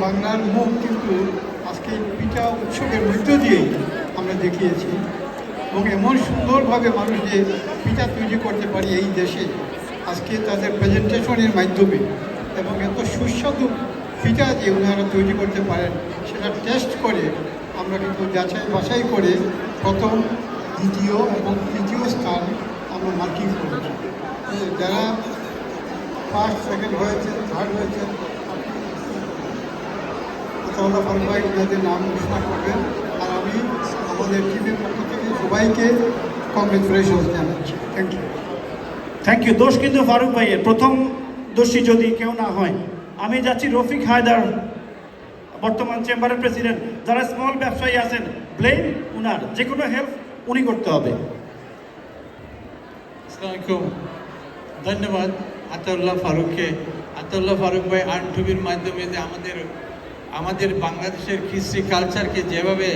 বাংলার মুখ কিন্তু আজকে পিঠা উৎসবের মধ্য দিয়েই আমরা দেখিয়েছি। এবং এমন সুন্দরভাবে মানুষ যে পিঠা তৈরি করতে পারি এই দেশে, আজকে তাদের প্রেজেন্টেশনের মাধ্যমে। এবং এত সুস্বাদু পিঠা যে ওনারা তৈরি করতে পারেন, সেটা টেস্ট করে আমরা কিন্তু যাচাই বাছাই করে প্রথম, দ্বিতীয় এবং তৃতীয় স্থান আমরা মার্কিং করেছি। যারা ফার্স্ট সেকেন্ড হয়েছে থার্ড হয়েছেন তাহলে ফারুক ভাই ওনাদের নাম ঘোষণা করবেন আর আমি আমাদের টিমের পক্ষ থেকে সবাইকে কংগ্রেচুলেশন জানাচ্ছি। থ্যাংক ইউ থ্যাংক ইউ দোষ কিন্তু ফারুক ভাইয়ের। প্রথম দোষী যদি কেউ না হয় আমি যাচ্ছি রফিক হায়দার বর্তমান চেম্বারের প্রেসিডেন্ট। যারা স্মল ব্যবসায়ী আছেন ব্লেম উনার। যে কোনো হেল্প উনি করতে হবে। আসসালামাইকুম ধন্যবাদ আতাউল্লাহ ফারুককে। আতাউল্লাহ ফারুক ভাই আর্ট ছবির মাধ্যমে যে আমাদের আমাদের বাংলাদেশের কৃষি কালচারকে যেভাবে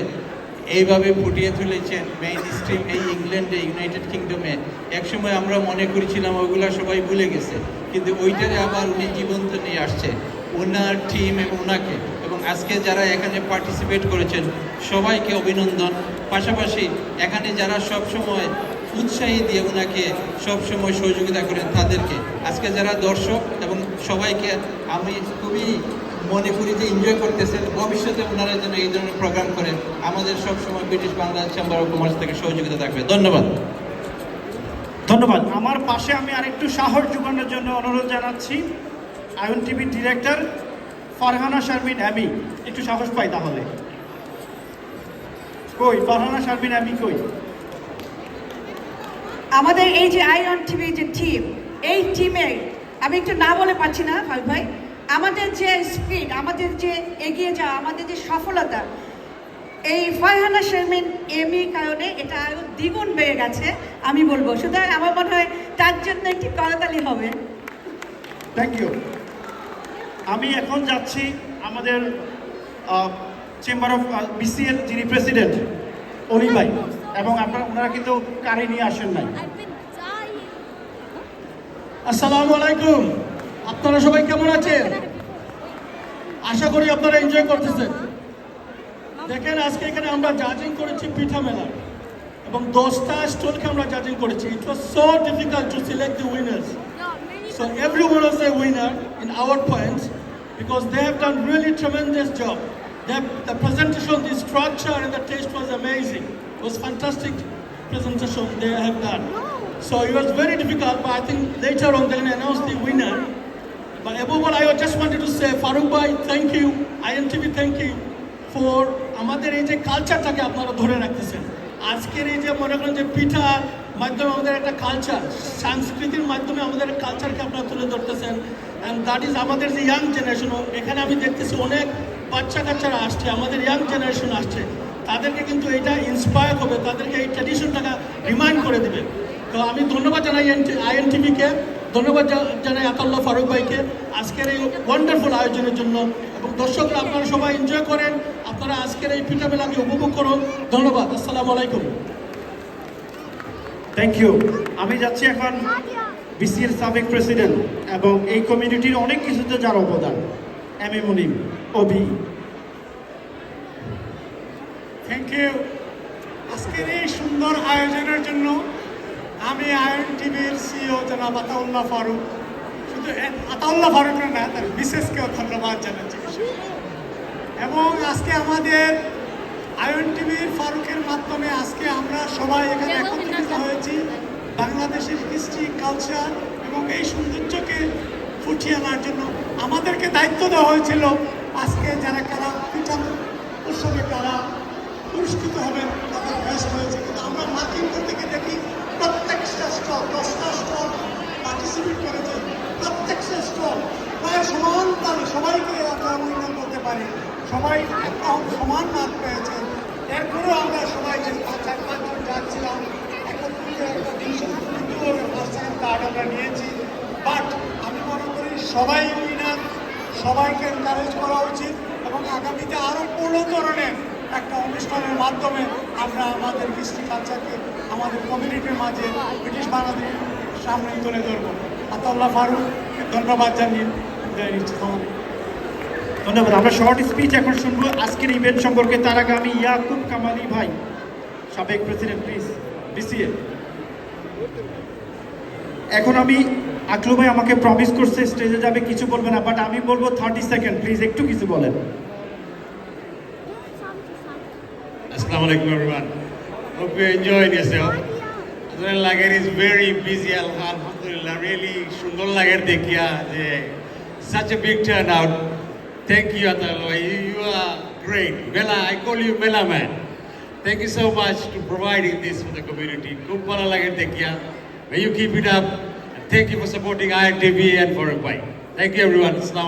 এইভাবে ফুটিয়ে তুলেছেন মেইন স্ট্রিম এই ইংল্যান্ডে ইউনাইটেড কিংডমে একসময় আমরা মনে করেছিলাম ওগুলা সবাই ভুলে গেছে, কিন্তু ওইটারে আবার উনি জীবন্ত নিয়ে আসছে, ওনার টিম এবং ওনাকে, এবং আজকে যারা এখানে পার্টিসিপেট করেছেন, সবাইকে অভিনন্দন। পাশাপাশি এখানে যারা সব সময় উৎসাহী দিয়ে ওনাকে সবসময় সহযোগিতা করেন তাদেরকে, আজকে যারা দর্শক এবং সবাইকে আমি খুবই মনে করি যে এনজয় করতেছেন ভবিষ্যতে ওনারা যেন এই ধরনের প্রোগ্রাম করেন আমাদের সবসময় British Bangla chamber of commerce থেকে সহযোগিতা থাকবে। ধন্যবাদ। ধন্যবাদ। আমার পাশে আমি আরেকটু সাহস যোগানোর জন্য অনুরোধ জানাচ্ছি। আয়ন টিভির ডিরেক্টর ফারহানা শারমিন অ্যামি একটু সাহস পাই তাহলে। কই? ফারহানা শারমিন অ্যামি কই? আমাদের এই যে আইরন টিভি যে টিম এই টিমে আমি একটু না বলে পাচ্ছি না ভাই ভাই। আমাদের যে স্পিড আমাদের যে এগিয়ে যাওয়া আমাদের যে সফলতা এই ফারহানা শারমিন এমি কারণে এটা আরও দ্বিগুণ বেড়ে গেছে আমি বলব। সুতরাং আমার মনে হয় তার জন্য একটি করতালি হবে। থ্যাংক ইউ আমি এখন যাচ্ছি আমাদের চেম্বার অফ বিসিএল যিনি প্রেসিডেন্ট অলি ভাই। এবং আপনারা ওনারা কিন্তু কারে নিয়ে আসেন নাই। আসসালামু আলাইকুম। আপনারা সবাই কেমন আছেন আশা করি আপনারা এনজয় করতেছেন দেখেন আজকে এখানে আমরা জাজিং করেছি পিঠা মেলা এবং দশটা স্টলকে আমরা জাজিং করেছি it was so difficult to select the winners No, maybe So everyone was a winner in our points because they have done really tremendous job. The presentation, the structure and the taste was amazing. It was fantastic presentation they have done. So it was very difficult, but I think later on they're going to announce the winner. But above all, I say, Farooq Bhai, thank you. INTV, thank you for আমাদের এই যে কালচারটাকে আপনারা ধরে রাখতেছেন। আজকের এই যে মনে করেন যে পিঠার মাধ্যমে আমাদের একটা কালচার সংস্কৃতির মাধ্যমে আমাদের কালচারকে আপনারা তুলে ধরতেছেন। অ্যান্ড দ্যাট ইজ আমাদের যে ইয়াং জেনারেশন এখানে আমি দেখতেছি অনেক বাচ্চা কাচ্চারা আসছে আমাদের ইয়াং জেনারেশন আসছে। তাদেরকে কিন্তু এটা ইন্সপায়ার হবে তাদেরকে এই ট্র্যাডিশনটাকে রিমাইন্ড করে দেবে। তো আমি ধন্যবাদ জানাই আইএনটিভিকে, ধন্যবাদ জানাই আতাল্লাহ ফারুক ভাইকে। আজকের এই ওয়ান্ডারফুল আয়োজনের জন্য। এবং দর্শকরা, আপনারা সবাই এনজয় করেন। আপনারা আজকের এই পিঠা মেলাকে উপভোগ করুন। ধন্যবাদ। আসসালামু আলাইকুম। থ্যাংক ইউ আমি যাচ্ছি এখন বিসিএর সাবেক প্রেসিডেন্ট এবং এই কমিউনিটির অনেক কিছুতে যার অবদান। M A Munim Abhi thank you আজকের এই সুন্দর আয়োজনের জন্য আমি আয়ন টিভির সিও জনাব আতাউল্লাহ ফারুক। শুধু আতাউল্লাহ ফারুক না তার বিশেষকেও ধন্যবাদ জানাচ্ছি। এবং আজকে আমাদের আয়ন টিভির ফারুকের মাধ্যমে আজকে আমরা সবাই এখানে একত্রিত হয়েছি। বাংলাদেশের হিস্ট্রি কালচার এবং এই সৌন্দর্যকে ফুটিয়ে আনার জন্য আমাদেরকে দায়িত্ব দেওয়া হয়েছিল আজকে যারা কারা পিঠা উৎসবে কারা পুরস্কৃত হবেন তাদের বেস্ট হয়েছে। কিন্তু আমরা মার্কিং করতে গিয়ে দেখি প্রত্যেকটা স্টল দশটা স্টল পার্টিসিপেট করেছে স্টল প্রায় সমান তালে সবাইকে উন্নয়ন করতে পারি। সবাই একদম সমান মার্ক পেয়েছে। এরপরেও আমরা সবাই যে চার পাঁচজন যাচ্ছিলাম আমরা নিয়েছি। বাট আমি মনে করি সবাই উইনার সবাইকে এনকারেজ করা উচিত এবং আগামীতে আরও বড় ধরনের একটা অনুষ্ঠানের মাধ্যমে আমরা আমাদের কৃষ্টি কালচারকে আমাদের কমিউনিটির মাঝে ব্রিটিশ বাংলাদেশ সামনে তুলে ধরবো। আতাল্লাহ ফারুক ধন্যবাদ জানিয়ে বিদায় নিচ্ছি। ধন্যবাদ। আমরা শর্ট স্পিচ এখন শুনব। আজকের ইভেন্ট সম্পর্কে তার আগে আমি ইয়াকুব কামালি ভাই সাবেক প্রেসিডেন্ট প্লিজ বিসিএ এখন আমি আকলু ভাই আমাকে প্রমিস করছে স্টেজে যাবে কিছু বলবে না বাট আমি বলব থার্টি সেকেন্ড প্লিজ একটু কিছু বলেন। Assalamu alaikum everyone. Hope you enjoyed yourself. লাগের ইজ ভেরি বিজি আলহামদুলিল্লাহ রিয়েলি সুন্দর লাগে দেখিয়া যে such a big turn out thank you আতালয় you are great mela I call you mela man thank you so much to provide in this খুব ভালো লাগে দেখিয়া may you keep it up thank you for supporting I N TV and thank you everyone সালাম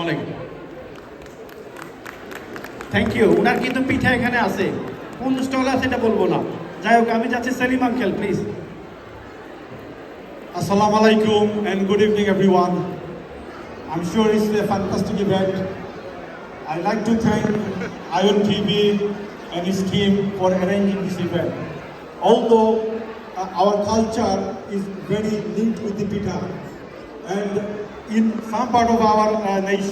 thank you কিন্তু পিঠা এখানে আছে কোন স্টল আছে সেটা বলব না যাই হোক আমি যাচ্ছি Selim uncle please Assalamu alaikum and good evening everyone. I'm sure it's a fantastic event. I'd like to thank Ion TV and his team for arranging this event. Although uh, our culture is very linked with the Pita and in some part of our uh, nation